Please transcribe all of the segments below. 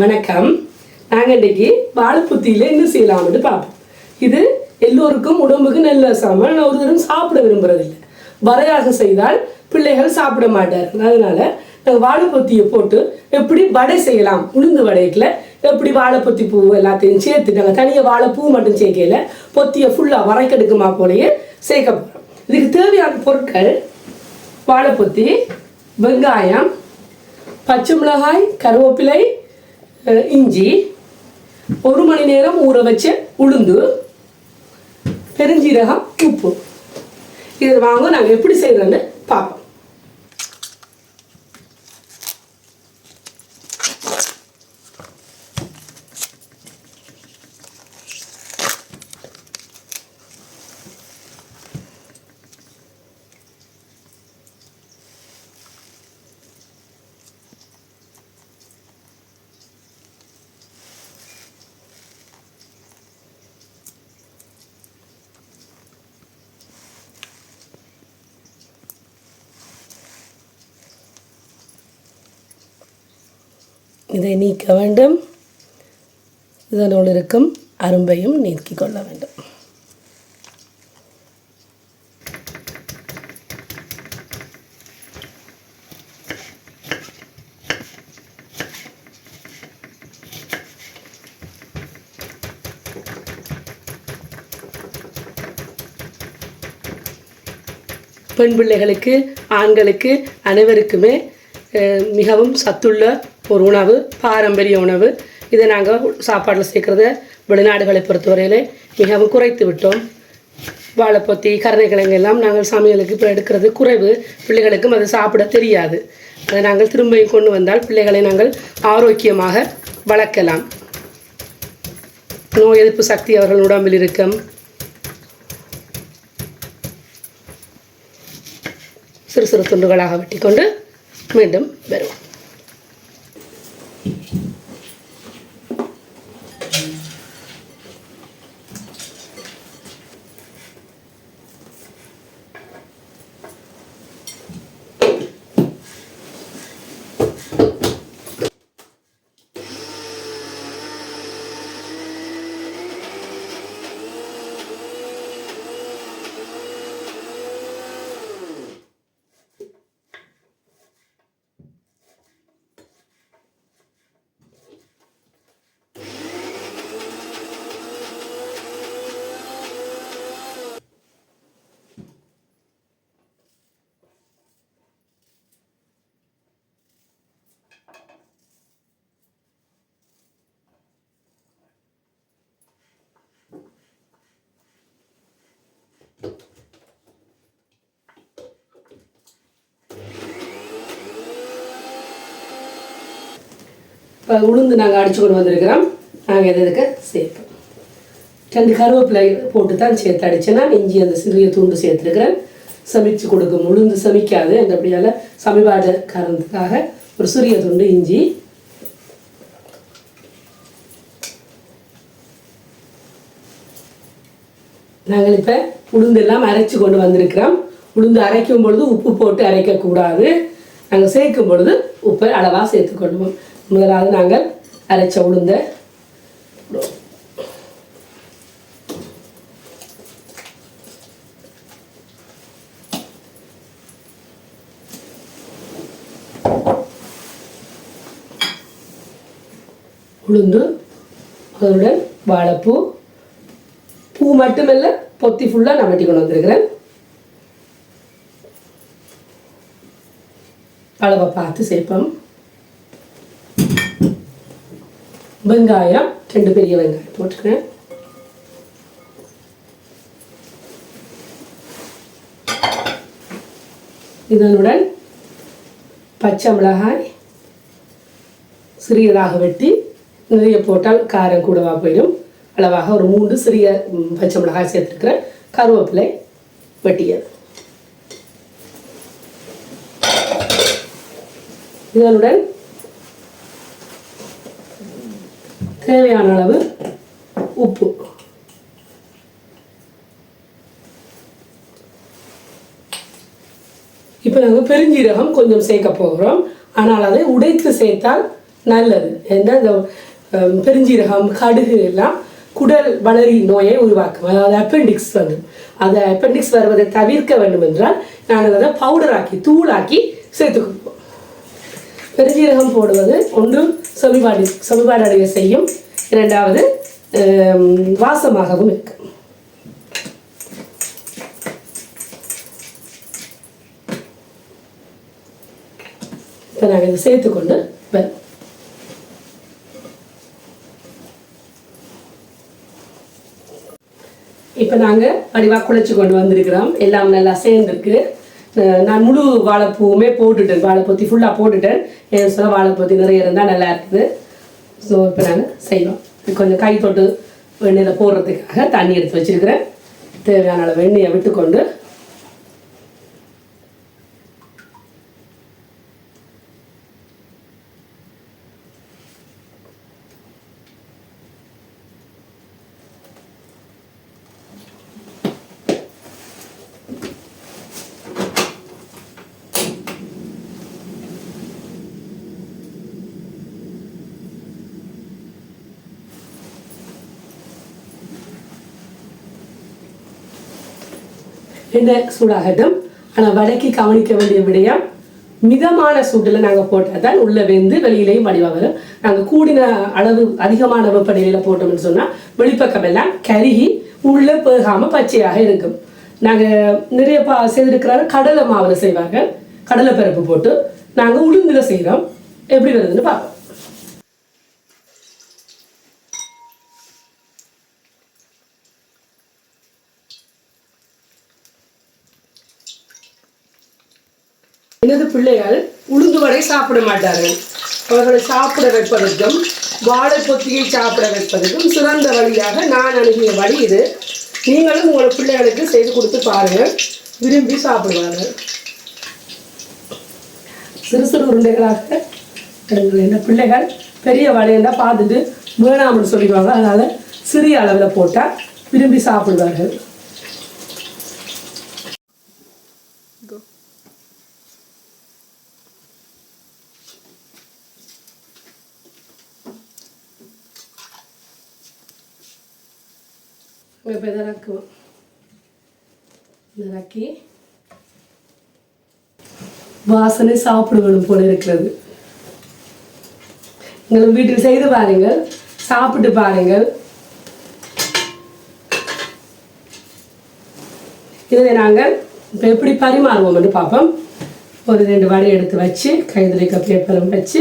வணக்கம். நாங்கள் இன்றைக்கி வாழைப்புத்தியில் என்ன செய்யலாம்னு பார்ப்போம். இது எல்லோருக்கும் உடம்புக்கு நல்ல நான் ஒரு தரம் சாப்பிட விரும்புறதில்லை வரையாக செய்தால் பிள்ளைகள் சாப்பிட மாட்டார். அதனால நாங்கள் வாழைப்பொத்தியை போட்டு எப்படி வடை செய்யலாம்? உளுந்து வடைக்கில் எப்படி வாழைப்பொத்தி பூ எல்லாத்தையும் சேர்த்து நாங்கள் தனியாக வாழைப்பூ மட்டும் சேர்க்கையில் பொத்தியை ஃபுல்லாக வரைக்கெடுக்குமா போலயே சேர்க்க போகிறோம் இதுக்கு தேவையான பொருட்கள் வாழைப்பொத்தி வெங்காயம் பச்சை மிளகாய் கருவேப்பிலை இஞ்சி ஒரு மணி நேரம் ஊற வச்ச உளுந்து பெருஞ்சீரகம் உப்பு. இதை வாங்க நாங்கள் எப்படி செய்கிறோன்னு பார்ப்போம் இதை நீக்க வேண்டும். இதனுள் இருக்கும் அரும்பையும் நீக்கிக் கொள்ள வேண்டும். பெண் பிள்ளைகளுக்கு ஆண்களுக்கு அனைவருக்குமே மிகவும் சத்துள்ள ஒரு உணவு பாரம்பரிய உணவு. இதை நாங்கள் சாப்பாட்டில் சேர்க்குறத வெளிநாடுகளை பொறுத்தவரையிலே மிகவும் குறைத்து விட்டோம். வாழைப்பொத்தி கருணைக்கிழங்கு எல்லாம் நாங்கள் சமையலுக்கு இப்போ எடுக்கிறது குறைவு. பிள்ளைகளுக்கும் அது சாப்பிட தெரியாது. அதை நாங்கள் திரும்பியும் கொண்டு வந்தால் பிள்ளைகளை நாங்கள் ஆரோக்கியமாக வளர்க்கலாம். நோய் எதிர்ப்பு சக்தி அவர்கள் உடம்பில் இருக்கும். சிறு சிறு துண்டுகளாக வெட்டி கொண்டு மீண்டும் வருவோம். இப்போ உளுந்து நாங்கள் அடிச்சு கொண்டு வந்திருக்கிறோம். நாங்கள் இதை இதுக்கு சேர்ப்போம். ரெண்டு கருவேப்பிலை போட்டு தான் சேர்த்து அடித்தேன்னா இஞ்சி அந்த சிறிய துண்டு சேர்த்துருக்கிறேன். சமைச்சு கொடுக்கும் உளுந்து சமைக்காது அந்த அப்படியால் சமைபாடு காரணத்துக்காக ஒரு சிறிய துண்டு இஞ்சி. நாங்கள் இப்போ உளுந்தெல்லாம் அரைச்சு கொண்டு வந்திருக்கிறோம். உளுந்து அரைக்கும் பொழுது உப்பு போட்டு அரைக்கக்கூடாது. நாங்கள் சேர்க்கும் பொழுது உப்பை அளவாக சேர்த்துக்கொள்வோம். முதலாவது நாங்கள் அரைச்ச உளுந்தை. உளுந்து அதனுடன் வாழைப்பூ. பூ மட்டுமல்ல பொத்தி ஃபுல்லாக நான் வெட்டி கொண்டு வந்திருக்கிறேன். அளவை பார்த்து சேர்ப்போம் வெங்காயம் ரெண்டு பெரிய வெங்காயம் போட்டுக்கிறேன். இதனுடன் பச்சை மிளகாய் சிறியதாக வெட்டி நிறைய போட்டால் காரம் கூடவாக போயிடும். அளவாக ஒரு மூன்று சிறிய பச்சை மிளகாய் சேர்த்துருக்கிறேன். கருவேப்பிலை வெட்டியது. இதனுடன் தேவையான அளவு உப்பு. இப்போ நாங்கள் பெருஞ்சீரகம் கொஞ்சம் சேர்க்க போகிறோம். ஆனால் அதை உடைத்து சேர்த்தால் நல்லது. ஏன்னா இந்த பெருஞ்சீரகம் கடுகு எல்லாம் குடல் வளரி நோயை உருவாக்கும். அதாவது அப்பெண்டிக்ஸ் வந்து. அந்த அப்பெண்டிக்ஸ் வருவதை தவிர்க்க வேண்டும் என்றால் நாங்கள் அதை பவுடராக்கி தூளாக்கி சேர்த்துக்குவோம் பெருஞ்சீரகம் போடுவது ஒன்று செமிபாடு செமிபாடு அடைய செய்யும் இரண்டாவது வாசமாகவும் இருக்குது இப்போ நாங்கள் இதை சேர்த்துக்கொண்டு வரும் இப்போ நாங்கள் வடிவாக குழைச்சி கொண்டு வந்திருக்கிறோம். எல்லாம் நல்லா சேர்ந்துருக்கு. நான் முழு வாழைப்பூவுமே போட்டுட்டேன். வாழைப்பொத்தி ஃபுல்லாக போட்டுட்டேன். ஏன் சொல்ல வாழைப்பொத்தி நிறைய இருந்தால் நல்லா இருக்குது. ஸோ இப்போ நாங்கள் செய்வோம் கொஞ்சம் கை தொட்டு வெண்ணெயில் போடுறதுக்காக தண்ணி எடுத்து வச்சிருக்கிறேன். தேவையான அளவு வெண்ணெயை விட்டுக்கொண்டு என்ன சூடாகட்டும். ஆனால் வடக்கி கவனிக்க வேண்டிய விடயம் மிதமான சூட்டில் நாங்கள் போட்டால் தான் உள்ளே வெந்து வெளியிலையும் வடிவாக வரும். நாங்கள் கூடின அளவு அதிகமான வெப்பநிலையில் போட்டோம்னு சொன்னால் வெளிப்பக்கம் எல்லாம் கருகி உள்ளே போகாமல் பச்சையாக இருக்கும். நாங்கள் நிறைய பா செய்திருக்கிறாரு கடலை மாவில் செய்வாங்க. கடலை பருப்பு போட்டு நாங்கள் உளுந்தில் செய்கிறோம் எப்படி வருதுன்னு பார்ப்போம். எனது பிள்ளைகள் உளுந்து வடை சாப்பிட மாட்டார்கள். அவர்களை சாப்பிட வைப்பதற்கும் வாழை பொத்தியை சாப்பிட வைப்பதற்கும் சிறந்த வழியாக நான் அணுகிய வழி இது. நீங்களும் உங்கள் பிள்ளைகளுக்கு செய்து கொடுத்து பாருங்கள். விரும்பி சாப்பிடுவார்கள். சிறு சிறு உருண்டைகளாக எடுங்கள். இந்த பிள்ளைகள் பெரிய வடையெல்லாம் பார்த்துட்டு வேணாம்னு சொல்லிடுவாங்க. அதனால் சிறிய அளவில் போட்டால் விரும்பி சாப்பிடுவார்கள். இப்போ இதை ரக்குவோம் இதை ரக்கி வாசனை சாப்பிடுவணும் போல இருக்கிறது நீங்கள் வீட்டில் செய்து பாருங்கள் சாப்பிட்டு பாருங்கள் இதை நாங்கள் இப்போ எப்படி பரிமாறுவோம் என்று பார்ப்போம் ஒரு ரெண்டு வடை எடுத்து வச்சு கைதுரைக்க பேப்பரும் வச்சு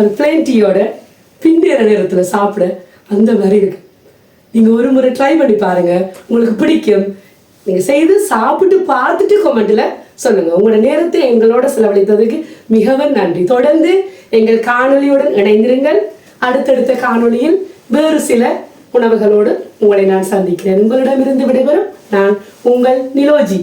ஒரு பிளைன் டீயோட பிந்திற நேரத்தில் சாப்பிட அந்த மாதிரி இருக்கு. நீங்கள் ஒரு முறை ட்ரை பண்ணி பாருங்க. உங்களுக்கு பிடிக்கும். நீங்கள் செய்து சாப்பிட்டு பார்த்துட்டு கமெண்ட்டில் சொல்லுங்கள் உங்களோட நேரத்தை எங்களோட செலவழித்ததுக்கு மிகவும் நன்றி. தொடர்ந்து எங்கள் காணொலியுடன் இணைந்திருங்கள். அடுத்தடுத்த காணொளியில் வேறு சில உணவுகளோடு உங்களை நான் சந்திக்கிறேன். உங்களிடமிருந்து விடைபெறும் நான் உங்கள் நிலோஜி.